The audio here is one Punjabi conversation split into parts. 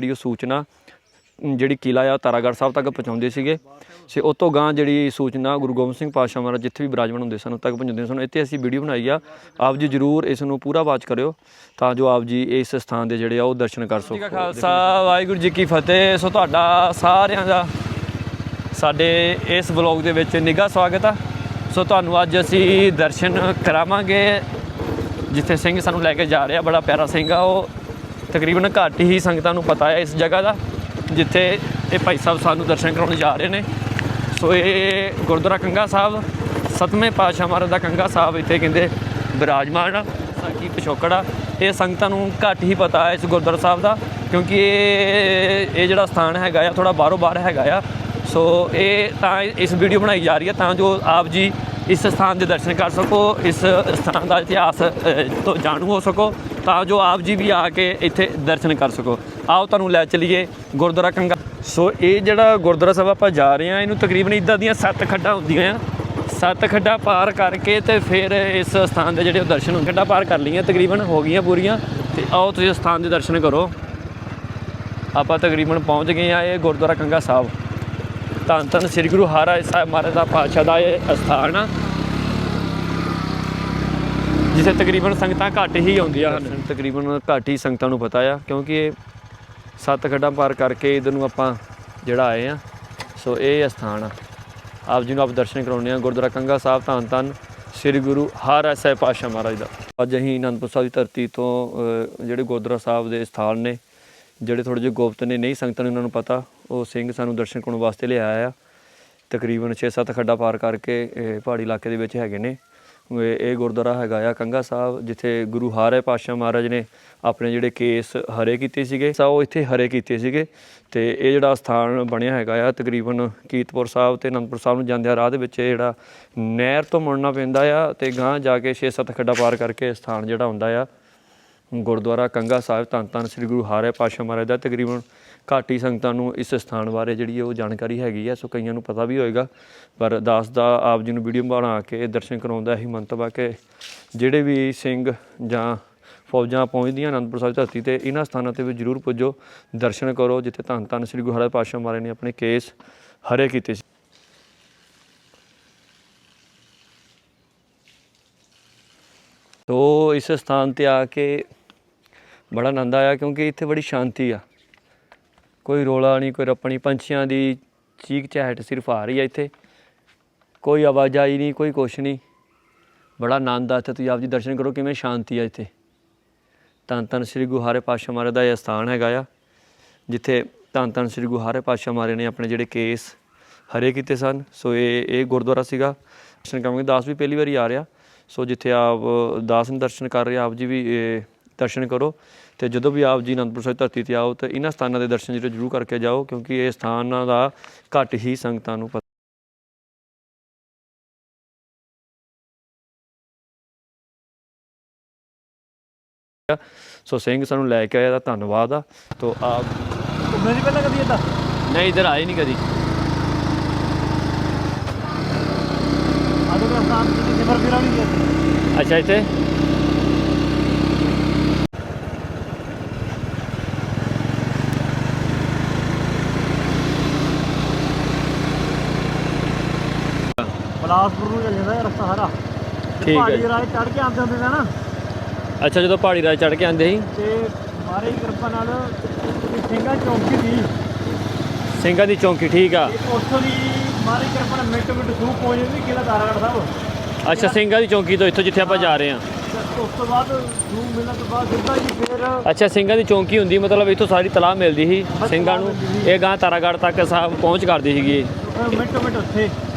ਜਿਹੜੀ ਉਹ ਸੂਚਨਾ ਜਿਹੜੀ ਕਿਲਾ ਆ ਤਾਰਾਗੜ੍ਹ ਸਾਹਿਬ ਤੱਕ ਪਹੁੰਚਾਉਂਦੇ ਸੀਗੇ। ਸੇ ਉਸ ਤੋਂ ਗਾਂ ਜਿਹੜੀ ਸੂਚਨਾ ਗੁਰੂ ਗੋਬਿੰਦ ਸਿੰਘ ਪਾਤਸ਼ਾਹ ਮਹਾਰਾਜ ਜਿੱਥੇ ਵੀ ਬਿਰਾਜਮਾਨ ਹੁੰਦੇ ਸਨ ਉੱਥੇ ਤੱਕ ਪਹੁੰਚਾਉਂਦੇ ਸਨ। ਇੱਥੇ ਅਸੀਂ ਵੀਡੀਓ ਬਣਾਈ ਆ। ਆਪ ਜੀ ਜਰੂਰ ਇਸ ਨੂੰ ਪੂਰਾ ਵਾਚ ਕਰਿਓ, ਤਾਂ ਜੋ ਆਪ ਜੀ ਇਸ ਸਥਾਨ ਦੇ ਜਿਹੜੇ ਆ ਉਹ ਦਰਸ਼ਨ ਕਰ ਸਕੋ। ਖਾਲਸਾ, ਵਾਹਿਗੁਰੂ ਜੀ ਕੀ ਫਤਿਹ। ਸੋ ਤੁਹਾਡਾ ਸਾਰਿਆਂ ਦਾ ਸਾਡੇ ਇਸ ਵਲੌਗ ਦੇ ਵਿੱਚ ਨਿੱਘਾ ਸਵਾਗਤ ਆ। ਸੋ ਤੁਹਾਨੂੰ ਅੱਜ ਅਸੀਂ ਦਰਸ਼ਨ ਕਰਾਵਾਂਗੇ। ਜਿੱਥੇ ਸਿੰਘ ਸਾਨੂੰ ਲੈ ਕੇ ਜਾ ਰਿਹਾ, ਬੜਾ ਪਿਆਰਾ ਸਿੰਘ ਆ ਉਹ। ਤਕਰੀਬਨ ਘੱਟ ਹੀ ਸੰਗਤਾਂ ਨੂੰ ਪਤਾ ਹੈ ਇਸ ਜਗ੍ਹਾ ਦਾ, ਜਿੱਥੇ ਇਹ ਭਾਈ ਸਾਹਿਬ ਸਾਨੂੰ ਦਰਸ਼ਨ ਕਰਾਉਣ ਜਾ ਰਹੇ ਨੇ। ਸੋ ਇਹ ਗੁਰਦੁਆਰਾ ਕੰਗਾ ਸਾਹਿਬ, ਸਤਵੇਂ ਪਾਤਸ਼ਾਹ ਮਹਾਰਾਜ ਦਾ ਕੰਗਾ ਸਾਹਿਬ ਇੱਥੇ ਕਹਿੰਦੇ ਬਿਰਾਜਮਾਨ ਆ, ਸਾਕੀ ਪਿਛੋਕੜ ਆ। ਇਹ ਸੰਗਤਾਂ ਨੂੰ ਘੱਟ ਹੀ ਪਤਾ ਹੈ ਇਸ ਗੁਰਦੁਆਰਾ ਸਾਹਿਬ ਦਾ, ਕਿਉਂਕਿ ਇਹ ਇਹ ਜਿਹੜਾ ਸਥਾਨ ਹੈਗਾ ਆ ਥੋੜਾ ਬਾਹਰੋਂ ਬਾਹਰ ਹੈਗਾ ਆ। ਸੋ ਇਹ ਤਾਂ ਇਸ ਵੀਡੀਓ ਬਣਾਈ ਜਾ ਰਹੀ ਹੈ, ਤਾਂ ਜੋ ਆਪ ਜੀ ਇਸ ਸਥਾਨ ਦੇ ਦਰਸ਼ਨ ਕਰ ਸਕੋ, ਇਸ ਸਥਾਨ ਦਾ ਇਤਿਹਾਸ ਤੋਂ ਜਾਣੂ ਹੋ ਸਕੋ। ਤਾਂ ਜੋ ਆਪ ਜੀ ਵੀ ਆ ਕੇ ਇੱਥੇ ਦਰਸ਼ਨ ਕਰ ਸਕੋ। ਆਓ ਤੁਹਾਨੂੰ ਲੈ ਚਲੀਏ ਗੁਰਦੁਆਰਾ ਕੰਗਾ ਸੋ ਇਹ ਜਿਹੜਾ ਗੁਰਦੁਆਰਾ ਸਾਹਿਬ ਆਪਾਂ ਜਾ ਰਹੇ ਹਾਂ, ਇਹਨੂੰ ਤਕਰੀਬਨ ਇਦਾਂ ਦੀਆਂ ਸੱਤ ਖੱਡਾਂ ਹੁੰਦੀਆਂ ਆ। ਸੱਤ ਖੱਡਾਂ ਪਾਰ ਕਰਕੇ ਤੇ ਫਿਰ ਇਸ ਸਥਾਨ ਦੇ ਜਿਹੜੇ ਉਹ ਦਰਸ਼ਨ ਹੁੰਦੇ ਖੱਡਾਂ ਪਾਰ ਕਰ ਲਈਆਂ, ਤਕਰੀਬਨ ਹੋ ਗਈਆਂ ਪੂਰੀਆਂ। ਤੇ ਆਓ ਤੁਸੀਂ ਇਸ ਸਥਾਨ ਦੇ ਦਰਸ਼ਨ ਕਰੋ। ਆਪਾਂ ਤਕਰੀਬਨ ਪਹੁੰਚ ਗਏ ਆ ਇਹ ਗੁਰਦੁਆਰਾ ਕੰਗਾ ਸਾਹਿਬ। ਧੰਨ ਧੰਨ ਸ੍ਰੀ ਗੁਰੂ ਹਰਿਰਾਏ ਸਾਹਿਬ ਮਹਾਰਾਜ ਦਾ ਪਾਤਸ਼ਾਹ ਦਾ ਇਹ ਸਥਾਨ ਆ। ਜਿੱਥੇ ਤਕਰੀਬਨ ਸੰਗਤਾਂ ਘੱਟ ਹੀ ਆਉਂਦੀਆਂ ਹਨ। ਤਕਰੀਬਨ ਘੱਟ ਹੀ ਸੰਗਤਾਂ ਨੂੰ ਪਤਾ ਆ, ਕਿਉਂਕਿ ਇਹ ਸੱਤ ਖੱਡਾਂ ਪਾਰ ਕਰਕੇ ਇਧਰ ਨੂੰ ਆਪਾਂ ਜਿਹੜਾ ਆਏ ਆ, ਸੋ ਇਹ ਸਥਾਨ ਆ। ਆਪ ਜੀ ਨੂੰ ਆਪ ਦਰਸ਼ਨ ਕਰਾਉਣੇ ਆ, ਗੁਰਦੁਆਰਾ ਕੰਗਾ ਸਾਹਿਬ ਧੰਨ ਧੰਨ, ਸ੍ਰੀ ਗੁਰੂ ਹਰਿਰਾਏ ਸਾਹਿਬ ਪਾਤਸ਼ਾਹ ਮਹਾਰਾਜ ਦਾ। ਅੱਜ ਅਸੀਂ ਅਨੰਦਪੁਰ ਸਾਹਿਬ ਦੀ ਧਰਤੀ ਤੋਂ ਜਿਹੜੇ ਗੁਰਦੁਆਰਾ ਸਾਹਿਬ ਦੇ ਸਥਾਨ ਨੇ, ਜਿਹੜੇ ਥੋੜੇ ਜਿਹੇ ਗੁਪਤ ਨੇ, ਨਹੀਂ ਸੰਗਤਾਂ ਨੂੰ ਉਹਨਾਂ ਨੂੰ ਪਤਾ, ਉਹ ਸਿੰਘ ਸਾਨੂੰ ਦਰਸ਼ਨ ਕਰਨ ਵਾਸਤੇ ਲਿਆਇਆ ਆ। ਤਕਰੀਬਨ 6-7 ਖੱਡਾ ਪਾਰ ਕਰਕੇ ਇਹ ਪਹਾੜੀ ਇਲਾਕੇ ਦੇ ਵਿੱਚ ਹੈਗੇ ਨੇ। ਇਹ ਗੁਰਦੁਆਰਾ ਹੈਗਾ ਆ ਕੰਗਾ ਸਾਹਿਬ, ਜਿੱਥੇ ਗੁਰੂ ਹਾਰੇ ਪਾਤਸ਼ਾਹ ਮਹਾਰਾਜ ਨੇ ਆਪਣੇ ਜਿਹੜੇ ਕੇਸ ਹਰੇ ਕੀਤੇ ਸੀਗੇ, ਸਾ ਉਹ ਇੱਥੇ ਹਰੇ ਕੀਤੇ ਸੀਗੇ ਤੇ ਇਹ ਜਿਹੜਾ ਸਥਾਨ ਬਣਿਆ ਹੈਗਾ ਆ ਤਕਰੀਬਨ ਕੀਰਤਪੁਰ ਸਾਹਿਬ ਤੇ ਅਨੰਦਪੁਰ ਸਾਹਿਬ ਨੂੰ ਜਾਂਦਿਆਂ ਰਾਹ ਦੇ ਵਿੱਚ ਇਹ ਜਿਹੜਾ ਨਹਿਰ ਤੋਂ ਮੁੜਨਾ ਪੈਂਦਾ ਆ ਤੇ ਗਾਂ ਜਾ ਕੇ 6-7 ਖੱਡਾ ਪਾਰ ਕਰਕੇ ਇਹ ਸਥਾਨ ਜਿਹੜਾ ਹੁੰਦਾ ਆ, ਗੁਰਦੁਆਰਾ ਕੰਗਾ ਸਾਹਿਬ ਧੰਨ ਧੰਨ ਸ੍ਰੀ ਗੁਰੂ ਹਾਰੇ ਪਾਤਸ਼ਾਹ ਮਹਾਰਾਜ ਦਾ ਤਕਰੀਬਨ ਘਾਟੀ ਸੰਗਤਾਂ ਨੂੰ ਇਸ ਸਥਾਨ ਬਾਰੇ ਜਿਹੜੀ ਉਹ ਜਾਣਕਾਰੀ ਹੈਗੀ ਹੈ ਸੋ ਕਈਆਂ ਨੂੰ ਪਤਾ ਵੀ ਹੋਏਗਾ। ਪਰ ਦਾਸ ਦਾ ਆਪ ਜੀ ਨੂੰ ਵੀਡੀਓ ਬਣਾ ਕੇ ਦਰਸ਼ਨ ਕਰਾਉਂਦਾ ਹੀ ਮੰਤਵ ਆ ਕਿ ਜਿਹੜੇ ਵੀ ਸਿੰਘ ਜਾਂ ਫੌਜਾਂ ਪਹੁੰਚਦੀਆਂ ਅਨੰਦਪੁਰ ਸਾਹਿਬ ਧਰਤੀ ਤੇ, ਇਹਨਾਂ ਸਥਾਨਾਂ ਤੇ ਵੀ ਜ਼ਰੂਰ ਪੁੱਜੋ, ਦਰਸ਼ਨ ਕਰੋ, ਜਿੱਥੇ ਧੰਨ ਧੰਨ ਸ੍ਰੀ ਗੁਰੂ ਹਰਿ ਪਾਤਸ਼ਾਹ ਮਹਾਰਾਜ ਨੇ ਆਪਣੇ ਕੇਸ ਹਰੇ ਕੀਤੇ ਸੀ। ਤੋ ਇਸ ਸਥਾਨ ਤੇ ਆ ਕੇ ਬੜਾ ਆਨੰਦ ਆਇਆ ਕਿਉਂਕਿ ਇੱਥੇ ਬੜੀ ਸ਼ਾਂਤੀ ਆ। ਕੋਈ ਰੋਲਾ ਨਹੀਂ, ਕੋਈ ਰੱਪਣੀ, ਪੰਛੀਆਂ ਦੀ ਚੀਕ ਚਹਿਟ ਸਿਰਫ ਆ ਰਹੀ ਹੈ ਇੱਥੇ। ਕੋਈ ਆਵਾਜਾਈ ਨਹੀਂ, ਕੋਈ ਕੁਛ ਨਹੀਂ। ਬੜਾ ਆਨੰਦ ਆ ਇੱਥੇ, ਤੁਸੀਂ ਆਪ ਜੀ ਦਰਸ਼ਨ ਕਰੋ ਕਿਵੇਂ ਸ਼ਾਂਤੀ ਆ ਇੱਥੇ। ਧੰਨ ਧੰਨ ਸ੍ਰੀ ਗੁਰੂ ਹਰਿ ਪਾਤਸ਼ਾਹ ਮਹਾਰਾਜ ਦਾ ਇਹ ਸਥਾਨ ਹੈਗਾ ਆ, ਜਿੱਥੇ ਧੰਨ ਧੰਨ ਸ੍ਰੀ ਗੁਰੂ ਹਰਿ ਪਾਤਸ਼ਾਹ ਮਹਾਰਾਜ ਨੇ ਆਪਣੇ ਜਿਹੜੇ ਕੇਸ ਹਰੇ ਕੀਤੇ ਸਨ। ਸੋ ਇਹ ਇਹ ਗੁਰਦੁਆਰਾ ਸੀਗਾ। ਦਰਸ਼ਨ ਕਰਾਂਗੇ, ਦਾਸ ਵੀ ਪਹਿਲੀ ਵਾਰੀ ਆ ਰਿਹਾ। ਸੋ ਜਿੱਥੇ ਆਪ ਦਾਸ ਨੇ ਦਰਸ਼ਨ ਕਰ ਰਹੇ, ਆਪ ਜੀ ਵੀ ਦਰਸ਼ਨ ਕਰੋ। ਤੇ ਜਦੋਂ ਵੀ ਆਪ ਜੀ ਅਨੰਦਪੁਰ ਸਾਹਿਬ ਧਰਤੀ ਤੇ ਆਓ ਤਾਂ ਇਹਨਾਂ ਸਥਾਨਾਂ ਦੇ ਦਰਸ਼ਨ ਜਿਹੜੇ ਜ਼ਰੂਰ ਕਰਕੇ ਜਾਓ ਕਿਉਂਕਿ ਇਹ ਸਥਾਨਾਂ ਦਾ ਘੱਟ ਹੀ ਸੰਗਤਾਂ ਨੂੰ ਪਤਾ। ਸੋ ਸਿੰਘ ਸਾਨੂੰ ਲੈ ਕੇ ਆਇਆ ਦਾ ਧੰਨਵਾਦ ਆ। ਤੋ ਆਪ ਘੁੰਮੇ ਨਹੀਂ ਪਹਿਲਾਂ ਕਦੀ ਏਦਾਂ ਨਹੀਂ ਇਧਰ ਆਏ ਨਹੀਂ ਕਦੀ। ਆਦੇ ਦਾ ਸਥਾਨ ਕਿਤੇ ਨਿਬਰ ਫਿਰਾ ਨਹੀਂ ਗਿਆ ਅੱਛਾ ਇੱਥੇ? ਬਲਾਸਪੁਰ ਨੂੰ ਚੱਲ ਜਾਂਦਾ ਇਹ ਰਸਤਾ ਸਾਰਾ ਠੀਕ ਹੈ ਪਹਾੜੀ ਜੀ। ਰਾਹ ਚੜ ਕੇ ਆਉਂਦੇ ਹੁੰਦੇ ਨਾ। ਅੱਛਾ ਜਦੋਂ ਪਹਾੜੀ ਰਾਜ ਚੜ ਕੇ ਆਂਦੇ ਸੀ? ਤੇ ਮਾਰੇ ਕਿਰਪਾ ਨਾਲ ਇਹ ਸਿੰਘਾਂ ਚੌਂਕੀ ਸੀ। ਸਿੰਘਾਂ ਦੀ ਚੌਂਕੀ ਠੀਕ ਆ। ਤੇ ਉੱਥੋਂ ਦੀ ਮਾਰੇ ਕਿਰਪਾ ਨਾਲ ਮਿੰਟ ਮਿੰਟ ਸੂ ਪਹੁੰਚ ਜਾਂਦੀ ਕਿਲਾ ਤਾਰਾਗੜ੍ਹ ਸਾਹਿਬ। ਅੱਛਾ ਸਿੰਘਾਂ ਦੀ ਚੌਂਕੀ ਤੋਂ ਇੱਥੋਂ ਜਿੱਥੇ ਆਪਾਂ ਜਾ ਰਹੇ ਹਾਂ। ਤੇ ਉਸ ਤੋਂ ਬਾਅਦ ਸੂ ਮਿਲਣ ਤੋਂ ਬਾਅਦ ਸਿੱਧਾ ਜੀ ਫੇਰ ਅੱਛਾ ਸਿੰਘਾਂ ਦੀ ਚੌਂਕੀ ਹੁੰਦੀ ਮਤਲਬ ਇੱਥੋਂ ਸਾਰੀ ਤਲਾਹ ਮਿਲਦੀ ਸੀ ਸਿੰਘਾਂ ਨੂੰ। ਇਹ ਗਾਂ ਤਾਰਾਗੜ੍ਹ ਤੱਕ ਸਾਹਿਬ ਪਹੁੰਚ ਕਰਦੀ ਸੀਗੀ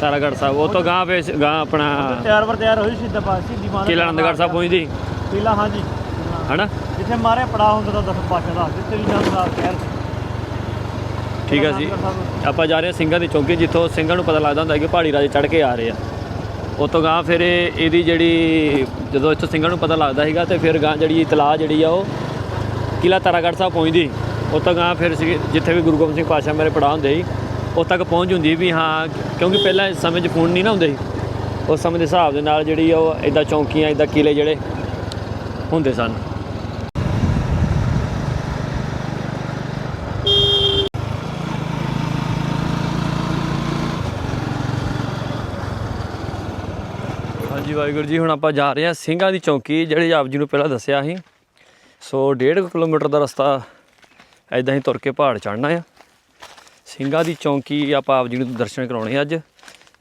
ਤਾਰਾਗੜ੍ਹ ਸਾਹਿਬ ਉਹ ਤੋਂ ਗਾਂ ਫੇ ਗਾਂ ਆਪਣਾ ਤਿਆਰ ਵਰ ਤਿਆਰ ਹੋਈ ਸਿੱਧਾ ਪਾਸੀ ਦੀ ਮਾਂ ਕਿਲਾ ਆਨੰਦਗੜ੍ਹ ਸਾਹਿਬ ਪਹੁੰਚਦੀ ਕਿਲਾ ਹਾਂਜੀ। ਹਨਾ? ਜਿੱਥੇ ਮਾਰੇ ਪੜਾ ਹੁੰਦਾ ਤਾਂ ਦਸ ਪਾਸ਼ਾ ਦਾ ਜਿੱਥੇ ਵੀ ਜਾਂਦਾ ਸ਼ਹਿਰ ਠੀਕ ਆ ਜੀ। ਆਪਾਂ ਜਾ ਰਹੇ ਹਾਂ ਸਿੰਘਾਂ ਦੀ ਚੌਂਕੀ ਜਿੱਥੋਂ ਸਿੰਘਾਂ ਨੂੰ ਪਤਾ ਲੱਗਦਾ ਹੁੰਦਾ ਕਿ ਪਹਾੜੀ ਰਾਜੇ ਚੜ ਕੇ ਆ ਰਹੇ ਆ। ਉਹ ਤੋਂ ਗਾਂ ਫਿਰ ਇਹ- ਇਹਦੀ ਜਿਹੜੀ ਜਦੋਂ ਇੱਥੋਂ ਸਿੰਘਾਂ ਨੂੰ ਪਤਾ ਲੱਗਦਾ ਸੀਗਾ ਤੇ ਫਿਰ ਗਾਂ ਜਿਹੜੀ ਇਤਲਾਹ ਜਿਹੜੀ ਆ ਉਹ ਕਿਲਾ ਤਾਰਾਗੜ੍ਹ ਸਾਹਿਬ ਪਹੁੰਚਦੀ। ਉਹ ਤੋਂ ਗਾਂ ਫਿਰ ਜਿੱਥੇ ਵੀ ਗੁਰੂ ਗੋਬਿੰਦ ਸਿੰਘ ਪਾਤਸ਼ਾਹ ਮੇਰੇ ਪੜਾਅ ਹੁੰਦੇ ਸੀ ਉਹ ਤੱਕ ਪਹੁੰਚ ਹੁੰਦੀ ਵੀ ਹਾਂ, ਕਿਉਂਕਿ ਪਹਿਲਾਂ ਇਸ ਸਮੇਂ 'ਚ ਫੋਨ ਨਹੀਂ ਨਾ ਹੁੰਦੇ ਸੀ। ਉਸ ਸਮੇਂ ਦੇ ਹਿਸਾਬ ਦੇ ਨਾਲ ਜਿਹੜੀ ਉਹ ਇਦਾਂ ਚੌਂਕੀਆਂ ਇਦਾਂ ਕਿਲੇ ਜਿਹੜੇ ਹੁੰਦੇ ਸਨ। ਹਾਂਜੀ ਵਾਹਿਗੁਰੂ ਜੀ, ਹੁਣ ਆਪਾਂ ਜਾ ਰਹੇ ਹਾਂ ਸਿੰਘਾਂ ਦੀ ਚੌਂਕੀ, ਜਿਹੜੇ ਆਪ ਜੀ ਨੂੰ ਪਹਿਲਾਂ ਦੱਸਿਆ ਸੀ। ਸੋ 1.5 ਕਿਲੋਮੀਟਰ ਦਾ ਰਸਤਾ ਐਦਾਂ ਹੀ ਤੁਰ ਕੇ ਪਹਾੜ ਚੜ੍ਹਨਾ ਆ। ਸਿੰਘਾਂ ਦੀ ਚੌਂਕੀ ਆਪਾਂ ਆਪ ਜੀ ਨੂੰ ਦਰਸ਼ਨ ਕਰਾਉਣੇ ਅੱਜ,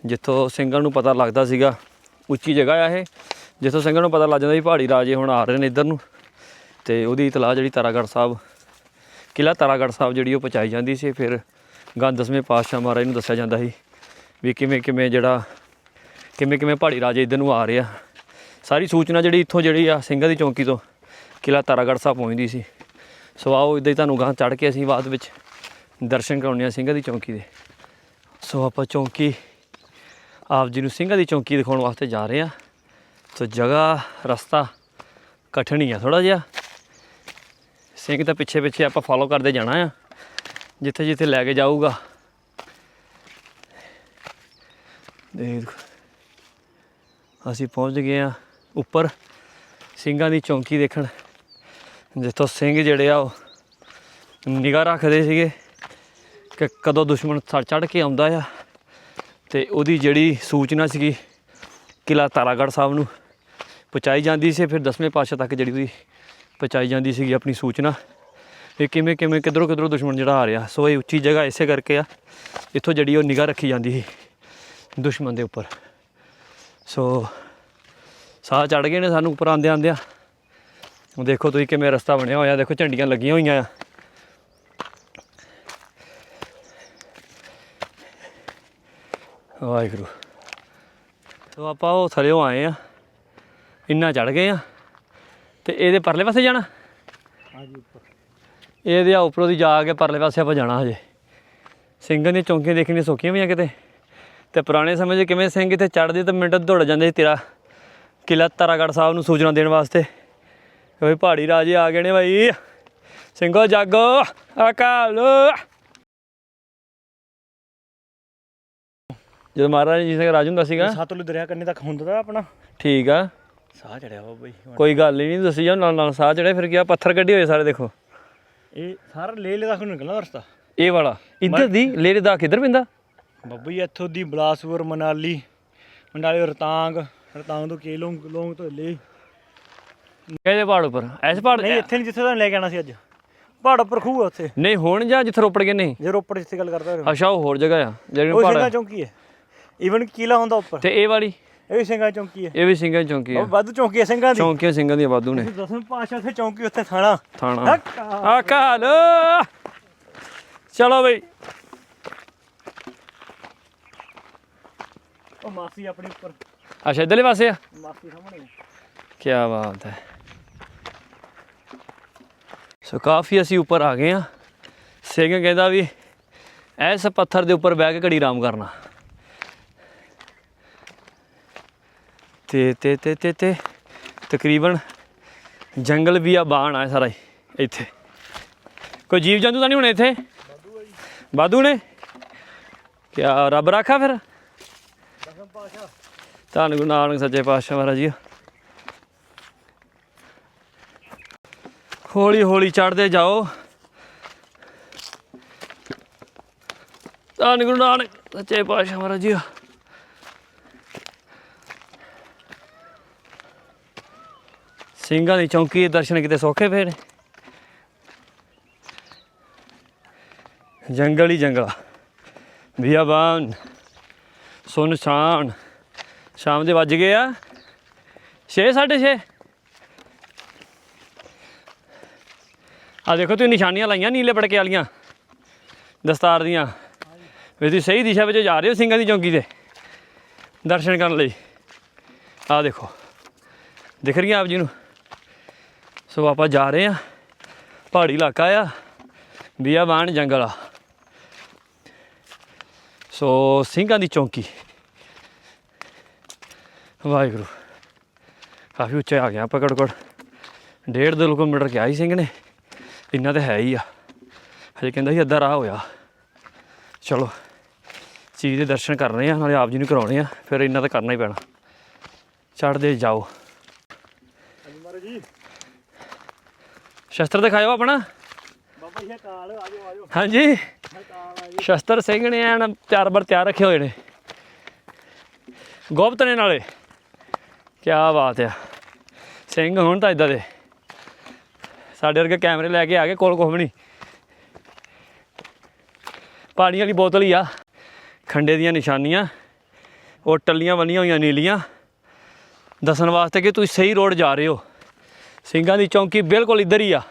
ਜਿੱਥੋਂ ਸਿੰਘਾਂ ਨੂੰ ਪਤਾ ਲੱਗਦਾ ਸੀਗਾ, ਉੱਚੀ ਜਗ੍ਹਾ ਆ ਇਹ, ਜਿੱਥੋਂ ਸਿੰਘਾਂ ਨੂੰ ਪਤਾ ਲੱਗ ਜਾਂਦਾ ਵੀ ਪਹਾੜੀ ਰਾਜੇ ਹੁਣ ਆ ਰਹੇ ਨੇ ਇੱਧਰ ਨੂੰ, ਤੇ ਉਹਦੀ ਇਤਲਾਹ ਜਿਹੜੀ ਤਾਰਾਗੜ੍ਹ ਸਾਹਿਬ, ਕਿਲ੍ਹਾ ਤਾਰਾਗੜ੍ਹ ਸਾਹਿਬ ਜਿਹੜੀ ਉਹ ਪਹੁੰਚਾਈ ਜਾਂਦੀ ਸੀ, ਫਿਰ ਗਾਂ ਦਸਵੇਂ ਪਾਤਸ਼ਾਹ ਮਹਾਰਾਜ ਨੂੰ ਦੱਸਿਆ ਜਾਂਦਾ ਸੀ ਵੀ ਕਿਵੇਂ ਕਿਵੇਂ ਜਿਹੜਾ, ਕਿਵੇਂ ਕਿਵੇਂ ਪਹਾੜੀ ਰਾਜੇ ਇੱਧਰ ਨੂੰ ਆ ਰਹੇ ਆ। ਸਾਰੀ ਸੂਚਨਾ ਜਿਹੜੀ ਇੱਥੋਂ ਜਿਹੜੀ ਆ ਸਿੰਘਾਂ ਦੀ ਚੌਂਕੀ ਤੋਂ ਕਿਲ੍ਹਾ ਤਾਰਾਗੜ੍ਹ ਸਾਹਿਬ ਪਹੁੰਚਦੀ ਸੀ। ਸੋ ਆਓ ਇੱਦਾਂ ਹੀ ਤੁਹਾਨੂੰ ਗਾਂ ਚੜ੍ਹ ਕੇ ਅਸੀਂ ਬਾਅਦ ਵਿੱਚ ਦਰਸ਼ਨ ਕਰਾਉਣੇ ਆ ਸਿੰਘਾਂ ਦੀ ਚੌਂਕੀ ਦੇ। ਸੋ ਆਪਾਂ ਚੌਂਕੀ, ਆਪ ਜੀ ਨੂੰ ਸਿੰਘਾਂ ਦੀ ਚੌਂਕੀ ਦਿਖਾਉਣ ਵਾਸਤੇ ਜਾ ਰਹੇ ਆ। ਸੋ ਜਗ੍ਹਾ, ਰਸਤਾ ਕਠਿਨ ਹੀ ਆ ਥੋੜਾ ਜਿਹਾ। ਸਿੰਘ ਤਾਂ ਪਿੱਛੇ ਪਿੱਛੇ ਆਪਾਂ ਫੋਲੋ ਕਰਦੇ ਜਾਣਾ ਆ। ਜਿੱਥੇ ਜਿੱਥੇ ਲੈ ਕੇ ਜਾਊਗਾ। ਦੇਖ। ਅਸੀਂ ਪਹੁੰਚ ਗਏ ਆ ਉੱਪਰ ਸਿੰਘਾਂ ਦੀ ਚੌਂਕੀ ਦੇਖਣ। ਜਿੱਥੋਂ ਸਿੰਘ ਜਿਹੜੇ ਆ ਉਹ ਨਿਗਾਹ ਰੱਖਦੇ ਸੀਗੇ। ਕਿ ਕਦੋਂ ਦੁਸ਼ਮਣ ਚੜ ਕੇ ਆਉਂਦਾ ਆ ਤੇ ਉਹਦੀ ਜਿਹੜੀ ਸੂਚਨਾ ਸੀਗੀ ਕਿਲਾ ਤਾਰਾਗੜ੍ਹ ਸਾਹਿਬ ਨੂੰ ਪਹੁੰਚਾਈ ਜਾਂਦੀ ਸੀ, ਫਿਰ ਦਸਵੇਂ ਪਾਤਸ਼ਾਹ ਤੱਕ ਜਿਹੜੀ ਉਹਦੀ ਪਹੁੰਚਾਈ ਜਾਂਦੀ ਸੀਗੀ ਆਪਣੀ ਸੂਚਨਾ। ਇਹ ਕਿਵੇਂ ਕਿਵੇਂ ਕਿਧਰੋਂ ਕਿਧਰੋਂ ਦੁਸ਼ਮਣ ਜਿਹੜਾ ਆ ਰਿਹਾ, ਸੋ ਇਹ ਉੱਚੀ ਜਗ੍ਹਾ ਇਸੇ ਕਰਕੇ ਆ, ਇੱਥੋਂ ਜਿਹੜੀ ਉਹ ਨਿਗਾਹ ਰੱਖੀ ਜਾਂਦੀ ਸੀ ਦੁਸ਼ਮਣ ਦੇ ਉੱਪਰ। ਸੋ ਸਾਹ ਚੜ ਗਏ ਨੇ ਸਾਨੂੰ, ਉੱਪਰ ਆਂਦੇ ਆਂਦਿਆਂ ਹੁਣ ਦੇਖੋ ਤੁਸੀਂ ਕਿਵੇਂ ਰਸਤਾ ਬਣਿਆ ਹੋਇਆ, ਦੇਖੋ ਝੰਡੀਆਂ ਲੱਗੀਆਂ ਹੋਈਆਂ ਆ। ਵਾਹਿਗੁਰੂ। ਸੋ ਆਪਾਂ ਉਹ ਥੱਲੇੋਂ ਆਏ ਆ। ਇੰਨਾ ਚੜ ਗਏ ਆ। ਤੇ ਇਹਦੇ ਪਰਲੇ ਪਾਸੇ ਜਾਣਾ? ਹਾਂਜੀ ਉੱਪਰ। ਇਹਦੇ ਆ ਉੱਪਰੋਂ ਦੀ ਜਾ ਕੇ ਪਰਲੇ ਪਾਸੇ ਆਪਾਂ ਜਾਣਾ ਹਜੇ। ਸਿੰਘਾਂ ਦੀਆਂ ਚੌਂਕੀਆਂ ਦੇਖਣੀਆਂ ਸੌਖੀਆਂ ਵੀ ਆ ਕਿਤੇ। ਤੇ ਪੁਰਾਣੇ ਸਮੇਂ 'ਚ ਕਿਵੇਂ ਸਿੰਘ ਇੱਥੇ ਚੜਦੇ ਤਾਂ ਮਿੰਟ ਦੌੜ ਜਾਂਦੇ ਸੀ ਤੇਰਾ ਕਿਲਾ ਤਾਰਾਗੜ੍ਹ ਸਾਹਿਬ ਨੂੰ ਸੂਚਨਾ ਦੇਣ ਵਾਸਤੇ। ਕਿ ਵੀ ਪਹਾੜੀ ਰਾਜੇ ਆ ਗਏ ਨੇ ਭਾਈ ਸਿੰਘੋ ਜਾਗੋ ਅਕਾਲ। ਜਦੋਂ ਮਹਾਰਾਜ ਜੀ ਸਿੰਘ ਰਾਜ ਹੁੰਦਾ ਸੀਗਾ। ਸਤਲੁਜ ਦਰਿਆ ਕੰਨੇ ਤੱਕ ਹੁੰਦਾ ਤਾ ਆਪਣਾ। ਠੀਕ ਆ। ਸਾਹ ਚੜਿਆ ਵਾ ਬਈ। ਕੋਈ ਗੱਲ ਹੀ ਨਹੀਂ ਦੱਸੀ ਜਾ ਨਾਲ ਨਾਲ ਸਾਹ ਚੜੇ ਫਿਰ ਕੀ ਪੱਥਰ ਕੱਢੇ ਹੋਏ ਸਾਰੇ ਦੇਖੋ। ਇਹ ਸਾਰਾ ਲੈ ਲੈ ਤੱਕ ਨੂੰ ਨਿਕਲਣਾ ਰਸਤਾ। ਇਹ ਵਾਲਾ ਇੱਧਰ ਦੀ ਲੇਰੇ ਦਾ ਕਿੱਧਰ ਪੈਂਦਾ? ਬੱਬੂ ਜੀ ਇੱਥੋਂ ਦੀ ਬਲਾਸਪੁਰ ਮਨਾਲੀ ਮੰਡਾਲੇ ਰਤਾਂਗ ਰਤਾਂਗ ਤੋਂ ਕੇਲੋਂਗ ਲੋਂਗ ਤੋਂ ਲੈ ਕਿਹਦੇ ਪਹਾੜ ਉੱਪਰ? ਐਸ ਪਹਾੜ ਨਹੀਂ ਇੱਥੇ ਨਹੀਂ ਜਿੱਥੇ ਤੁਹਾਨੂੰ ਲੈ ਕੇ ਆਣਾ ਸੀ ਅੱਜ। ਪਹਾੜ ਉੱਪਰ ਖੂਹ ਆ ਉੱਥੇ। ਨਹੀਂ ਹੁਣ ਜਾਂ ਜਿੱਥੇ ਰੋਪੜ ਗਏ ਨਹੀਂ? ਜੇ ਰੋਪੜ ਜਿੱਥੇ ਗੱਲ ਕਰਦਾ ਅੱਛਾ ਉਹ ਹੋਰ ਜਗ੍ਹਾ ਆ ਜਿਹੜੀ ਉਹ ਪਹਾੜ ਆ। ਚੌਂਕੀ ਹੈ। ਈਵਨ ਕਿਲਾ ਹੁੰਦਾ ਉੱਪਰ। ਤੇ ਇਹ ਵਾਲੀ? ਇਹ ਵੀ ਸਿੰਘਾਂ ਚੌਂਕੀ ਹੈ। ਇਹ ਵੀ ਸਿੰਘਾਂ ਦੀ ਚੌਂਕੀ ਉਹ ਆ ਵਾਧੂ ਚੌਂਕੀ ਹੈ ਸਿੰਘਾਂ ਦੀ। ਚੌਂਕੀਆਂ ਸਿੰਘਾਂ ਦੀਆਂ ਵਾਧੂ ਨੇ। ਦਸਵੇਂ ਪਾਸ਼ਾ ਉੱਥੇ ਚੌਂਕੀ ਉੱਥੇ ਥਾਣਾ। ਥਾਣਾ। ਅਕਾਲ। ਚਲੋ ਬਈ। ਉਹ ਮਾਸੀ ਆਪਣੀ ਉੱਪਰ। ਅੱਛਾ ਇਧਰਲੇ ਪਾਸੇ ਆ? ਮਾਸੀ ਸਾਹਮਣੇ ਕੀ ਬਾਤ ਹੈ। ਸੋ ਕਾਫੀ ਅਸੀਂ ਉੱਪਰ ਆ ਗਏ ਆ ਸਿੰਘ ਕਹਿੰਦਾ ਵੀ ਐਸ ਪੱਥਰ ਦੇ ਉੱਪਰ ਬਹਿ ਕੇ ਘੜੀ ਆਰਾਮ ਕਰਨਾ। ਤੇ ਤੇ ਤੇ ਤੇ ਤੇ ਤਕਰੀਬਨ ਜੰਗਲ ਵੀ ਆ, ਬਾਣ ਆ ਸਾਰਾ ਇੱਥੇ। ਕੋਈ ਜੀਵ ਜੰਤੂ ਤਾਂ ਨਹੀਂ ਹੋਣੇ ਇੱਥੇ? ਵਾਧੂ ਨੇ? ਕਿਆ ਰੱਬ ਰਾਖਾ ਫਿਰ? ਧੰਨ ਗੁਰੂ ਨਾਨਕ ਸੱਚੇ ਪਾਤਸ਼ਾਹ ਮਹਾਰਾਜ ਜੀ। ਹੌਲੀ ਹੌਲੀ ਚੜਦੇ ਜਾਓ। ਧੰਨ ਗੁਰੂ ਨਾਨਕ ਸੱਚੇ ਪਾਤਸ਼ਾਹ ਮਹਾਰਾਜ ਜੀ। ਸਿੰਘਾਂ ਦੀ ਚੌਂਕੀ ਦੇ ਦਰਸ਼ਨ ਕਿਤੇ ਸੌਖੇ ਪਏ ਜੰਗਲ ਹੀ ਜੰਗਲ ਬਿਆਬਾਨ ਸੁਨਸਾਨ ਸ਼ਾਮ ਦੇ ਵੱਜ ਗਏ ਆ। 6 6:30 ਆ ਦੇਖੋ, ਤੁਸੀਂ ਨਿਸ਼ਾਨੀਆਂ ਲਾਈਆਂ ਨੀਲੇ ਪੜਕੇ ਵਾਲੀਆਂ, ਦਸਤਾਰ ਦੀਆਂ। ਵੀ ਤੁਸੀਂ ਸਹੀ ਦਿਸ਼ਾ ਵਿੱਚ ਜਾ ਰਹੇ ਹੋ ਸਿੰਘਾਂ ਦੀ ਚੌਂਕੀ ਦੇ ਦਰਸ਼ਨ ਕਰਨ ਲਈ। ਆ ਦੇਖੋ, ਦਿਖ ਰਹੀਆਂ ਆਪ ਜੀ ਨੂੰ। ਸੋ ਆਪਾਂ ਜਾ ਰਹੇ ਆ ਪਹਾੜੀ ਇਲਾਕਾ ਆ ਬਿਆਬਾਨ ਜੰਗਲ ਆ। ਸੋ ਸਿੰਘਾਂ ਦੀ ਚੌਂਕੀ। ਵਾਹਿਗੁਰੂ, ਕਾਫੀ ਉੱਚੇ ਆ ਗਿਆ ਆਪਾਂ ਘੱਟੋ ਘੱਟ ਡੇਢ ਦੋ ਕਿਲੋਮੀਟਰ ਕਿਹਾ ਸੀ ਸਿੰਘ ਨੇ, ਇੰਨਾ ਤਾਂ ਹੈ ਹੀ ਆ। ਹਜੇ ਕਹਿੰਦਾ ਸੀ ਅੱਧਾ ਰਾਹ ਹੋਇਆ। ਚਲੋ, ਚੀਜ਼ ਦੇ ਦਰਸ਼ਨ ਕਰਨੇ ਆ ਨਾਲੇ ਆਪ ਜੀ ਨੂੰ ਕਰਾਉਣੇ ਆ, ਫਿਰ ਇੰਨਾ ਤਾਂ ਕਰਨਾ ਹੀ ਪੈਣਾ। ਚੜਦੇ ਜਾਓ। ਹਾਂਜੀ ਮਹਾਰਾਜ ਜੀ। ਸ਼ਸਤਰ ਦਿਖਾਇਓ ਆਪਣਾ। ਬਾਬਾ ਜੀ ਕਾਲ ਆਜੋ ਆਜੋ ਹਾਂਜੀ। ਸ਼ਸਤਰ ਸਿੰਘ ਨੇ ਐਨ ਤਿਆਰ ਬਰ ਤਿਆਰ ਰੱਖੇ ਹੋਏ ਨੇ। ਗੁਪਤ ਨੇ ਨਾਲੇ। ਕੀ ਬਾਤ ਆ। ਸਿੰਘ ਹੁਣ ਤਾਂ ਇਦਾਂ ਦੇ। ਸਾਡੇ ਵਰਗੇ ਕੈਮਰੇ ਲੈ ਕੇ ਆ ਗਏ ਕੋਲ ਵੀ ਨਹੀਂ। ਪਾਣੀ ਵਾਲੀ ਬੋਤਲ ਹੀ ਆ। ਖੰਡੇ ਦੀਆਂ ਨਿਸ਼ਾਨੀਆਂ ਉਹ ਟੱਲੀਆਂ ਬੰਨੀਆਂ ਹੋਈਆਂ ਨੀਲੀਆਂ। ਦੱਸਣ ਵਾਸਤੇ ਕਿ ਤੁਸੀਂ ਸਹੀ ਰੋਡ ਜਾ ਰਹੇ ਹੋ। ਸਿੰਘਾਂ ਦੀ ਚੌਂਕੀ ਬਿਲਕੁਲ ਇੱਧਰ ਹੀ ਆ।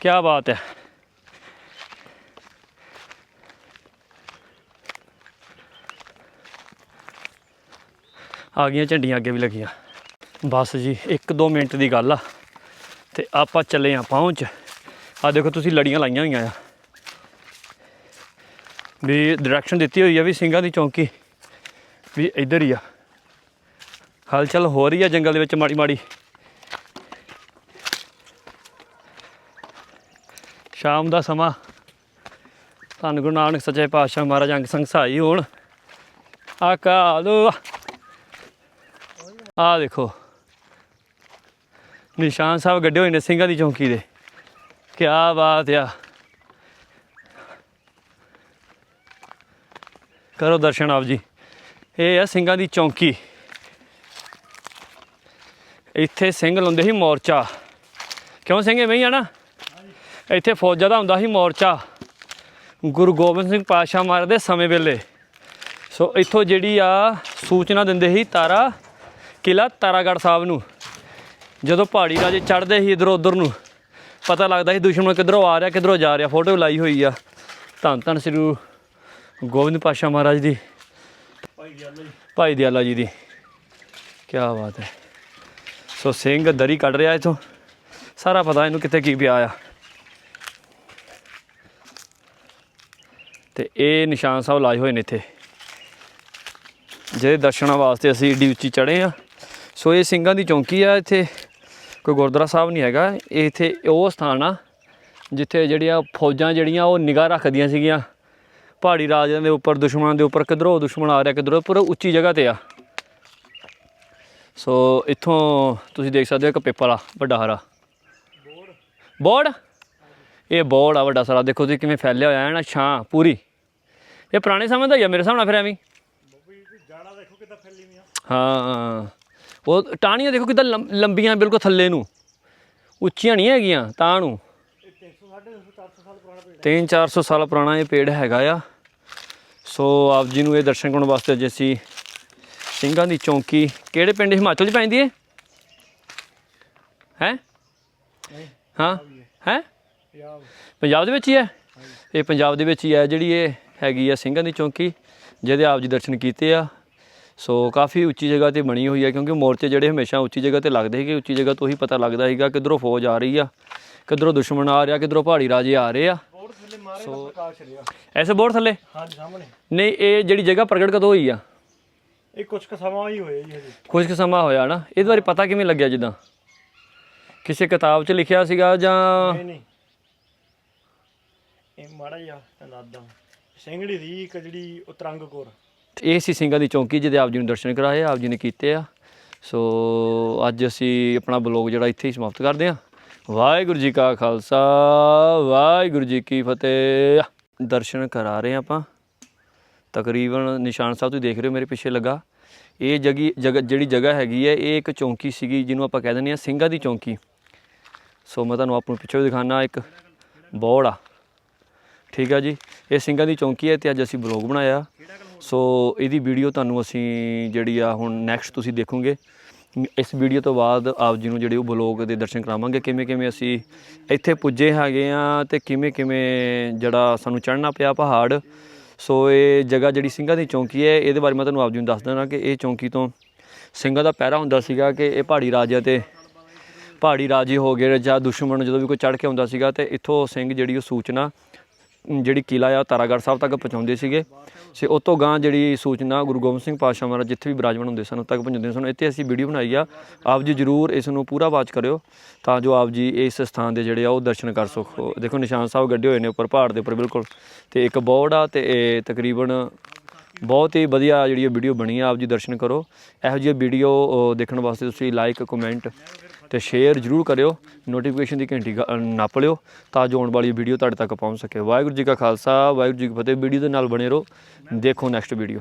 ਕੀ ਬਾਤ ਹੈ। ਆ ਗਈਆਂ ਝੰਡੀਆਂ, ਅੱਗੇ ਵੀ ਲੱਗੀਆਂ। ਬਸ ਜੀ 1-2 ਮਿੰਟ ਦੀ ਗੱਲ ਆ ਤੇ ਆਪਾਂ ਚੱਲੇ ਆ ਪਹੁੰਚ। ਆ ਦੇਖੋ, ਤੁਸੀਂ ਲੜੀਆਂ ਲਾਈਆਂ ਹੋਈਆਂ ਆ। ਵੀ ਡਾਇਰੈਕਸ਼ਨ ਦਿੱਤੀ ਹੋਈ ਆ ਵੀ ਸਿੰਘਾਂ ਦੀ ਚੌਂਕੀ ਵੀ ਇੱਧਰ ਹੀ ਆ। ਹਲਚਲ ਹੋ ਰਹੀ ਆ ਜੰਗਲ ਦੇ ਵਿੱਚ ਮਾੜੀ ਮਾੜੀ ਸ਼ਾਮ ਦਾ ਸਮਾਂ। ਧੰਨ ਗੁਰੂ ਨਾਨਕ ਸੱਚੇ ਪਾਤਸ਼ਾਹ ਮਹਾਰਾਜ ਅੰਗ ਸੰਗ ਸਹਾਈ ਹੋਣ ਅਕਾਲ ਆ ਦੇਖੋ। ਨਿਸ਼ਾਨ ਸਾਹਿਬ ਗੱਡੇ ਹੋਏ ਨੇ ਸਿੰਘਾਂ ਦੀ ਚੌਂਕੀ ਦੇ। ਕੀ ਬਾਤ ਆ। ਕਰੋ ਦਰਸ਼ਨ ਆਪ ਜੀ। ਇਹ ਆ ਸਿੰਘਾਂ ਦੀ ਚੌਂਕੀ। ਇੱਥੇ ਸਿੰਘ ਲਾਉਂਦੇ ਸੀ ਮੋਰਚਾ। ਕਿਉਂ ਸਿੰਘ ਐਵੇਂ ਹੀ ਆ ਨਾ ਇੱਥੇ ਫੌਜਾਂ ਦਾ ਹੁੰਦਾ ਸੀ ਮੋਰਚਾ। ਗੁਰੂ ਗੋਬਿੰਦ ਸਿੰਘ ਪਾਤਸ਼ਾਹ ਮਹਾਰਾਜ ਦੇ ਸਮੇਂ ਵੇਲੇ। ਸੋ ਇੱਥੋਂ ਜਿਹੜੀ ਆ ਸੂਚਨਾ ਦਿੰਦੇ ਸੀ ਤਾਰਾ ਕਿਲਾ ਤਾਰਾਗੜ੍ਹ ਸਾਹਿਬ ਨੂੰ। ਜਦੋਂ ਪਹਾੜੀ ਰਾਜੇ ਚੜ੍ਹਦੇ ਸੀ ਇਧਰੋਂ ਉਧਰ ਨੂੰ ਪਤਾ ਲੱਗਦਾ ਸੀ ਦੁਸ਼ਮਣ ਕਿੱਧਰੋਂ ਆ ਰਿਹਾ ਕਿੱਧਰੋਂ ਜਾ ਰਿਹਾ ਫੋਟੋ ਲਾਈ ਹੋਈ ਆ। ਧੰਨ ਧੰਨ ਸ੍ਰੀ ਗੁਰੂ ਗੋਬਿੰਦ ਪਾਤਸ਼ਾਹ ਮਹਾਰਾਜ ਦੀ। ਭਾਈ ਗੱਲ ਜੀ। ਭਾਈ ਦਿਆਲਾ ਜੀ ਦੀ। ਕੀ ਬਾਤ ਹੈ। ਸੋ ਸਿੰਘ ਦਰੀ ਕੱਢ ਰਿਹਾ ਇਥੋਂ। ਸਾਰਾ ਪਤਾ ਇਹਨੂੰ ਕਿੱਥੇ ਕੀ ਪਿਆ ਆ। ਤੇ ਇਹ ਨਿਸ਼ਾਨ ਸਾਹਿਬ ਲਾਏ ਹੋਏ ਨੇ ਇੱਥੇ। ਜਿਹਦੇ ਦਰਸ਼ਨਾਂ ਵਾਸਤੇ ਅਸੀਂ ਏਡੀ ਉੱਚੀ ਚੜ੍ਹੇ ਆ ਸੋ ਇਹ ਸਿੰਘਾਂ ਦੀ ਚੌਂਕੀ ਆ, ਇੱਥੇ ਕੋਈ ਗੁਰਦੁਆਰਾ ਸਾਹਿਬ ਨਹੀਂ ਹੈਗਾ। ਇਹ ਇੱਥੇ ਉਹ ਸਥਾਨ ਆ, ਜਿੱਥੇ ਜਿਹੜੀਆਂ ਫੌਜਾਂ ਜਿਹੜੀਆਂ ਉਹ ਨਿਗਾਹ ਰੱਖਦੀਆਂ ਸੀਗੀਆਂ। ਪਹਾੜੀ ਰਾਜਿਆਂ ਦੇ ਉੱਪਰ, ਦੁਸ਼ਮਣਾਂ ਦੇ ਉੱਪਰ, ਕਿੱਧਰੋਂ ਦੁਸ਼ਮਣ ਆ ਰਿਹਾ, ਕਿੱਧਰੋਂ, ਪੂਰਾ ਉੱਚੀ ਜਗ੍ਹਾ ਤੇ ਆ। ਸੋ ਇੱਥੋਂ ਤੁਸੀਂ ਦੇਖ ਸਕਦੇ ਹੋ ਇੱਕ ਪੇਪਰ ਆ, ਵੱਡਾ ਹਰਾ। ਬੋਰਡ? ਇਹ ਬੋਰਡ ਆ ਵੱਡਾ ਸਾਰਾ। ਦੇਖੋ ਤੁਸੀਂ ਕਿਵੇਂ ਫੈਲਿਆ ਹੋਇਆ ਹੈ ਨਾ, ਛਾਂ ਪੂਰੀ। ਇਹ ਪੁਰਾਣੇ ਸਮੇਂ ਦਾ ਹੀ ਆ, ਮੇਰੇ ਹਿਸਾਬ ਨਾਲ ਫਿਰ ਐਵੇਂ ਹੀ। ਜਾਣਾ ਦੇਖੋ ਕਿੱਦਾਂ ਫੈਲੀ ਵੀਆਂ ਹਾਂ। ਉਹ ਟਾਹਣੀਆਂ ਦੇਖੋ ਕਿੱਦਾਂ ਲੰਮ- ਲੰਬੀਆਂ ਬਿਲਕੁਲ ਥੱਲੇ ਨੂੰ। ਉੱਚੀਆਂ ਨਹੀਂ ਹੈਗੀਆਂ, ਤਾਂ ਨੂੰ। ਇਹ 300 350 400 ਸਾਲ ਪੁਰਾਣਾ ਪੇੜ 3-400 ਸਾਲ ਪੁਰਾਣਾ ਇਹ ਪੇੜ ਹੈਗਾ ਆ। ਸੋ ਆਪ ਜੀ ਨੂੰ ਇਹ ਦਰਸ਼ਨ ਕਰਨ ਵਾਸਤੇ ਅੱਜ ਅਸੀਂ ਸਿੰਘਾਂ ਦੀ ਚੌਂਕੀ, ਕਿਹੜੇ ਪਿੰਡ ਹਿਮਾਚਲ 'ਚ ਪੈਂਦੀ ਹੈ ਹੈ? ਨਹੀਂ ਹਾਂ? ਹੈ? ਪੰਜਾਬ ਪੰਜਾਬ ਦੇ ਵਿੱਚ ਹੀ ਹੈ? ਇਹ ਪੰਜਾਬ ਦੇ ਵਿੱਚ ਹੀ ਹੈ ਜਿਹੜੀ ਇਹ ਹੈਗੀ ਆ ਸਿੰਘਾਂ ਦੀ ਚੌਂਕੀ ਜਿਹਦੇ ਆਪ ਜੀ ਦਰਸ਼ਨ ਕੀਤੇ ਆ। ਸੋ ਕਾਫੀ ਉੱਚੀ ਜਗ੍ਹਾ ਤੇ ਬਣੀ ਹੋਈ ਹੈ ਕਿਉਂਕਿ ਮੋਰਚੇ ਜਿਹੜੇ ਹਮੇਸ਼ਾ ਉੱਚੀ ਜਗ੍ਹਾ ਤੇ ਲੱਗਦੇ ਸੀਗੇ ਉੱਚੀ ਜਗ੍ਹਾ ਤੋਂ ਹੀ ਪਤਾ ਲੱਗਦਾ ਸੀਗਾ ਕਿੱਧਰੋਂ ਫੌਜ ਆ ਰਹੀ ਆ ਕਿੱਧਰੋਂ ਦੁਸ਼ਮਣ ਆ ਰਿਹਾ ਕਿੱਧਰੋਂ ਪਹਾੜੀ ਰਾਜੇ ਆ ਰਹੇ ਆ। ਐਸੇ ਬੋਰਡ ਥੱਲੇ? ਹਾਂਜੀ ਸਾਹਮਣੇ। ਨਹੀਂ ਇਹ ਜਿਹੜੀ ਜਗ੍ਹਾ ਪ੍ਰਗਟ ਕਦੋਂ ਹੋਈ ਆ? ਇਹ ਕੁਝ ਕੁ ਸਮਾਂ ਹੀ ਹੋਇਆ ਜੀ ਹਜੇ। ਕੁਝ ਕੁ ਸਮਾਂ ਹੋਇਆ ਨਾ? ਇਹਦੇ ਬਾਰੇ ਪਤਾ ਕਿਵੇਂ ਲੱਗਿਆ ਜਿੱਦਾਂ? ਕਿਸੇ ਕਿਤਾਬ 'ਚ ਲਿਖਿਆ ਸੀਗਾ ਜਾਂ ਨਹੀਂ ਨਹੀਂ। ਇਹ ਮਾੜਾ ਜਿਹਾ ਮੈਂ ਦੱਸਦਾ ਸਿੰਘੜੀ ਦੀ ਇੱਕ ਜਿਹੜੀ ਉਤਰੰਗ ਕੋਰ। ਇਹ ਸੀ ਸਿੰਘਾਂ ਦੀ ਚੌਂਕੀ ਜਿਹਦੇ ਆਪ ਜੀ ਨੂੰ ਦਰਸ਼ਨ ਕਰਾਏ, ਆਪ ਜੀ ਨੇ ਕੀਤੇ ਆ। ਸੋ ਅੱਜ ਅਸੀਂ ਆਪਣਾ ਬਲੌਗ ਜਿਹੜਾ ਇੱਥੇ ਹੀ ਸਮਾਪਤ ਕਰਦੇ ਹਾਂ। ਵਾਹਿਗੁਰੂ ਜੀ ਕਾ ਖਾਲਸਾ, ਵਾਹਿਗੁਰੂ ਜੀ ਕੀ ਫਤਿਹ। ਦਰਸ਼ਨ ਕਰਾ ਰਹੇ ਹਾਂ ਆਪਾਂ। ਤਕਰੀਬਨ ਨਿਸ਼ਾਨ ਸਾਹਿਬ ਤੁਸੀਂ ਦੇਖ ਰਹੇ ਹੋ ਮੇਰੇ ਪਿੱਛੇ ਲੱਗਾ। ਇਹ ਜਗੀ ਜਗ੍ਹਾ ਜਿਹੜੀ ਜਗ੍ਹਾ ਹੈਗੀ ਹੈ, ਇਹ ਇੱਕ ਚੌਂਕੀ ਸੀਗੀ ਜਿਹਨੂੰ ਆਪਾਂ ਕਹਿ ਦਿੰਦੇ ਹਾਂ ਸਿੰਘਾਂ ਦੀ ਚੌਂਕੀ। ਸੋ ਮੈਂ ਤੁਹਾਨੂੰ ਆਪਣੂ ਪਿੱਛੇ ਦਿਖਾਣਾ ਇੱਕ ਬੋਰਡ ਆ। ਠੀਕ ਆ ਜੀ। ਇਹ ਸਿੰਘਾਂ ਦੀ ਚੌਂਕੀ ਹੈ ਤੇ ਅੱਜ ਅਸੀਂ ਬਲੌਗ ਬਣਾਇਆ। ਸੋ ਇਹਦੀ ਵੀਡੀਓ ਤੁਹਾਨੂੰ ਅਸੀਂ ਜਿਹੜੀ ਆ ਹੁਣ ਨੈਕਸਟ ਤੁਸੀਂ ਦੇਖੋਗੇ। ਇਸ ਵੀਡੀਓ ਤੋਂ ਬਾਅਦ ਆਪ ਜੀ ਨੂੰ ਜਿਹੜੇ ਉਹ ਬਲੌਗ ਦੇ ਦਰਸ਼ਨ ਕਰਾਵਾਂਗੇ। ਕਿਵੇਂ ਕਿਵੇਂ ਅਸੀਂ ਇੱਥੇ ਪੁੱਜੇ ਹੈਗੇ ਆ ਤੇ ਕਿਵੇਂ ਕਿਵੇਂ ਜਿਹੜਾ ਸਾਨੂੰ ਚੜ੍ਹਨਾ ਪਿਆ ਪਹਾੜ। ਸੋ ਇਹ ਜਗ੍ਹਾ ਜਿਹੜੀ ਸਿੰਘਾਂ ਦੀ ਚੌਂਕੀ ਹੈ, ਇਹਦੇ ਬਾਰੇ ਮੈਂ ਤੁਹਾਨੂੰ ਆਪ ਜੀ ਨੂੰ ਦੱਸ ਦੇਣਾ ਕਿ ਇਹ ਚੌਂਕੀ ਤੋਂ ਸਿੰਘਾਂ ਦਾ ਪਹਿਰਾ ਹੁੰਦਾ ਸੀਗਾ ਕਿ ਇਹ ਪਹਾੜੀ ਰਾਜਿਆਂ ਤੇ ਪਹਾੜੀ ਰਾਜੇ ਹੋ ਗਏ ਜਾਂ ਦੁਸ਼ਮਣ ਜਦੋਂ ਵੀ ਕੋਈ ਚੜ੍ਹ ਕੇ ਆਉਂਦਾ ਸੀਗਾ ਤੇ ਇੱਥੋਂ ਸਿੰਘ ਜਿਹੜੀ ਉਹ ਸੂਚਨਾ ਜਿਹੜੀ ਕਿਲਾ ਆ ਤਾਰਾਗੜ੍ਹ ਸਾਹਿਬ ਤੱਕ ਪਹੁੰਚਾਉਂਦੇ ਸੀਗੇ। ਸੇ ਉਸ ਤੋਂ ਗਾਂ ਜਿਹੜੀ ਸੂਚਨਾ ਗੁਰੂ ਗੋਬਿੰਦ ਸਿੰਘ ਪਾਤਸ਼ਾਹ ਮਹਾਰਾਜ ਜਿੱਥੇ ਵੀ ਬਿਰਾਜਮਾਨ ਹੁੰਦੇ ਸਨ ਉੱਥੇ ਤੱਕ ਪਹੁੰਚਾਉਂਦੇ ਸਨ। ਇੱਥੇ ਅਸੀਂ ਵੀਡੀਓ ਬਣਾਈ ਆ। ਆਪ ਜੀ ਜਰੂਰ ਇਸ ਨੂੰ ਪੂਰਾ ਵਾਚ ਕਰਿਓ, ਤਾਂ ਜੋ ਆਪ ਜੀ ਇਸ ਸਥਾਨ ਦੇ ਜਿਹੜੇ ਆ ਉਹ ਦਰਸ਼ਨ ਕਰ ਸਕੋ। ਦੇਖੋ ਨਿਸ਼ਾਨ ਸਾਹਿਬ ਗੱਡੇ ਹੋਏ ਨੇ ਉੱਪਰ, ਪਹਾੜ ਦੇ ਉੱਪਰ ਬਿਲਕੁਲ। ਤੇ ਇੱਕ ਬੋਰਡ ਆ ਤੇ ਇਹ ਤਕਰੀਬਨ ਬਹੁਤ ਹੀ ਵਧੀਆ ਜਿਹੜੀ ਇਹ ਵੀਡੀਓ ਬਣੀ ਆ। ਆਪ ਜੀ ਦਰਸ਼ਨ ਕਰੋ। ਇਹੋ ਜਿਹੀ ਵੀਡੀਓ ਦੇਖਣ ਵਾਸਤੇ ਤੁਸੀਂ ਲਾਈਕ ਕਮੈਂਟ ਤੇ ਸ਼ੇਅਰ ਜਰੂਰ ਕਰਿਓ ਨੋਟੀਫਿਕੇਸ਼ਨ ਦੀ ਘੰਟੀ ਗ- ਅ, ਨੱਪ ਲਿਓ ਤਾਂ ਜੋ ਆਉਣ ਵਾਲੀ ਵੀਡੀਓ ਤੁਹਾਡੇ ਤੱਕ ਪਹੁੰਚ ਸਕੇ। ਵਾਹਿਗੁਰੂ ਜੀ ਕਾ ਖਾਲਸਾ ਵਾਹਿਗੁਰੂ ਜੀ ਕੀ ਫਤਿਹ। ਵੀਡੀਓ ਦੇ ਨਾਲ ਬਣੇ ਰਹੋ। ਦੇਖੋ ਨੈਕਸਟ ਵੀਡੀਓ